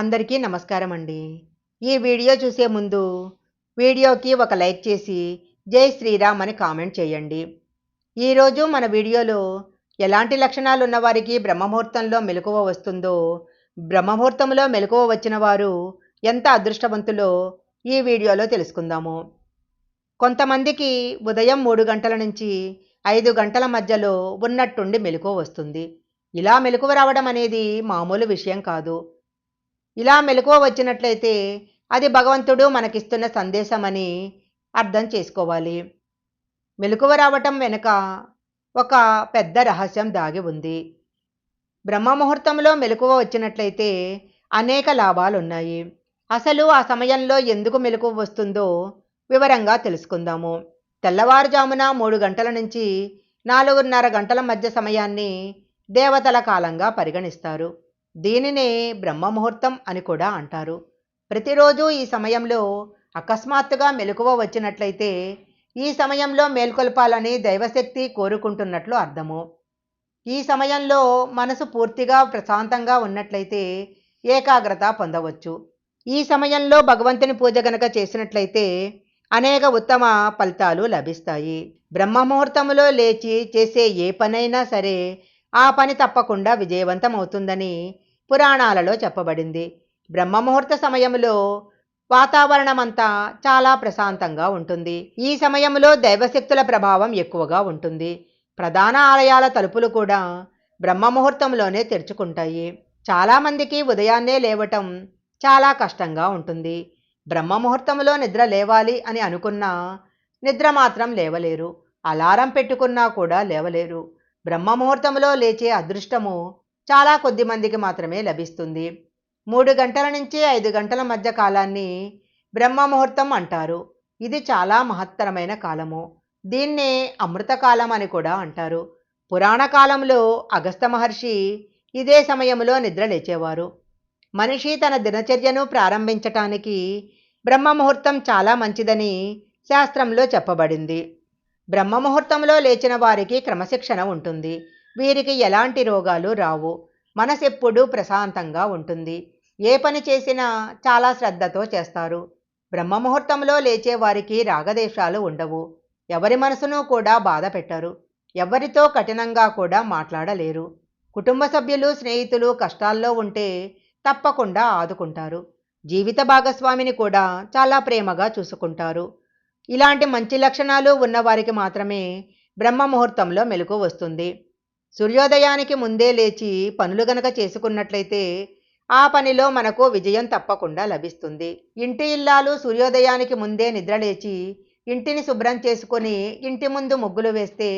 అందరికీ నమస్కారం అండి ఈ వీడియో చూసే ముందు వీడియోకి ఒక లైక్ చేసి జై శ్రీరామ్ అని కామెంట్ చేయండి. ఈరోజు మన వీడియోలో ఎలాంటి లక్షణాలు ఉన్నవారికి బ్రహ్మముహూర్తంలో మెలకువ వస్తుందో బ్రహ్మముహూర్తంలో మెలకువ వచ్చిన వారు ఎంత అదృష్టవంతులో ఈ వీడియోలో తెలుసుకుందాము. కొంతమందికి ఉదయం మూడు గంటల నుంచి ఐదు గంటల మధ్యలో ఉన్నట్టుండి మెలకువ వస్తుంది. ఇలా మెలకువ రావడం అనేది మామూలు విషయం కాదు. ఇలా మెలకువ వచ్చినట్లయితే అది భగవంతుడు మనకిస్తున్న సందేశమని అర్థం చేసుకోవాలి. మెలకువ రావటం వెనుక ఒక పెద్ద రహస్యం దాగి ఉంది. బ్రహ్మ ముహూర్తంలో మెలకువ వచ్చినట్లయితే అనేక లాభాలు ఉన్నాయి అసలు ఆ సమయంలో ఎందుకు మెలకువ వస్తుందో వివరంగా తెలుసుకుందాము. తెల్లవారుజామున మూడు గంటల నుంచి నాలుగున్నర గంటల మధ్య సమయాన్ని దేవతల కాలంగా పరిగణిస్తారు. దీనినే బ్రహ్మముహూర్తం అని కూడా అంటారు. ప్రతిరోజు ఈ సమయంలో అకస్మాత్తుగా మెలకువ వచ్చినట్లయితే ఈ సమయంలో మేల్కొల్పాలని దైవశక్తి కోరుకుంటున్నట్లు అర్థము. ఈ సమయంలో మనసు పూర్తిగా ప్రశాంతంగా ఉన్నట్లయితే ఏకాగ్రత పొందవచ్చు. ఈ సమయంలో భగవంతుని పూజ గనక చేసినట్లయితే అనేక ఉత్తమ ఫలితాలు లభిస్తాయి. బ్రహ్మముహూర్తంలో లేచి చేసే ఏ పనైనా సరే ఆ పని తప్పకుండా విజయవంతమవుతుందని పురాణాలలో చెప్పబడింది. బ్రహ్మముహూర్త సమయంలో వాతావరణమంతా చాలా ప్రశాంతంగా ఉంటుంది. ఈ సమయంలో దైవశక్తుల ప్రభావం ఎక్కువగా ఉంటుంది. ప్రధాన ఆలయాల తలుపులు కూడా బ్రహ్మముహూర్తంలోనే తెరుచుకుంటాయి. చాలామందికి ఉదయాన్నే లేవటం చాలా కష్టంగా ఉంటుంది. బ్రహ్మముహూర్తంలో నిద్ర లేవాలి అని అనుకున్నా నిద్ర మాత్రం లేవలేరు. అలారం పెట్టుకున్నా కూడా లేవలేరు. బ్రహ్మముహూర్తంలో లేచే అదృష్టము చాలా కొద్ది మందికి మాత్రమే లభిస్తుంది. మూడు గంటల నుంచి ఐదు గంటల మధ్య కాలాన్ని బ్రహ్మముహూర్తం అంటారు. ఇది చాలా మహత్తరమైన కాలము. దీన్నే అమృతకాలం అని కూడా అంటారు. పురాణ కాలంలో అగస్త మహర్షి ఇదే సమయంలో నిద్ర లేచేవారు. మనిషి తన దినచర్యను ప్రారంభించటానికి బ్రహ్మముహూర్తం చాలా మంచిదని శాస్త్రంలో చెప్పబడింది. బ్రహ్మముహూర్తంలో లేచిన వారికి క్రమశిక్షణ ఉంటుంది. వీరికి ఎలాంటి రోగాలు రావు. మనసెప్పుడూ ప్రశాంతంగా ఉంటుంది. ఏ పని చేసినా చాలా శ్రద్ధతో చేస్తారు. బ్రహ్మముహూర్తంలో లేచే వారికి రాగదేశాలు ఉండవు. ఎవరి మనసును కూడా బాధ పెట్టరు. ఎవరితో కఠినంగా కూడా మాట్లాడలేరు. కుటుంబ సభ్యులు స్నేహితులు కష్టాల్లో ఉంటే తప్పకుండా ఆదుకుంటారు. జీవిత భాగస్వామిని కూడా చాలా ప్రేమగా చూసుకుంటారు. ఇలాంటి మంచి లక్షణాలు ఉన్నవారికి మాత్రమే బ్రహ్మ ముహూర్తంలో మెలకు వస్తుంది. సూర్యోదయానికి ముందే లేచి పనులు గనక చేసుకున్నట్లయితే ఆ పనిలో మనకు విజయం తప్పకుండా లభిస్తుంది. ఇంటి ఇల్లాలు సూర్యోదయానికి ముందే నిద్రలేచి ఇంటిని శుభ్రం చేసుకొని ఇంటి ముందు ముగ్గులు వేస్తే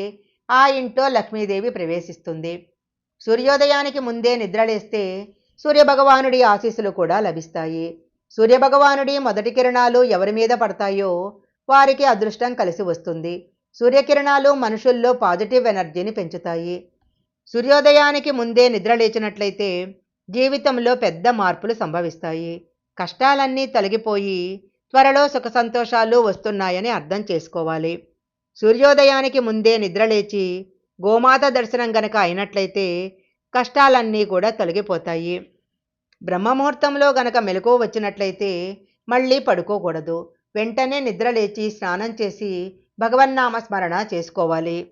ఆ ఇంట్లో లక్ష్మీదేవి ప్రవేశిస్తుంది. సూర్యోదయానికి ముందే నిద్రలేస్తే సూర్యభగవానుడి ఆశీస్సులు కూడా లభిస్తాయి. సూర్యభగవానుడి మొదటి కిరణాలు ఎవరి మీద పడతాయో వారికి అదృష్టం కలిసి వస్తుంది. సూర్యకిరణాలు మనుషుల్లో పాజిటివ్ ఎనర్జీని పెంచుతాయి. సూర్యోదయానికి ముందే నిద్ర లేచినట్లయితే జీవితంలో పెద్ద మార్పులు సంభవిస్తాయి. కష్టాలన్నీ తొలగిపోయి త్వరలో సుఖ సంతోషాలు వస్తున్నాయని అర్థం చేసుకోవాలి. సూర్యోదయానికి ముందే నిద్రలేచి గోమాత దర్శనం గనక అయినట్లయితే కష్టాలన్నీ కూడా తొలగిపోతాయి. బ్రహ్మముహూర్తంలో గనక మెలకువ వచ్చినట్లయితే మళ్ళీ పడుకోకూడదు. వెంటనే నిద్రలేచి స్నానం చేసి భగవన్నామ స్మరణ చేసుకోవాలి.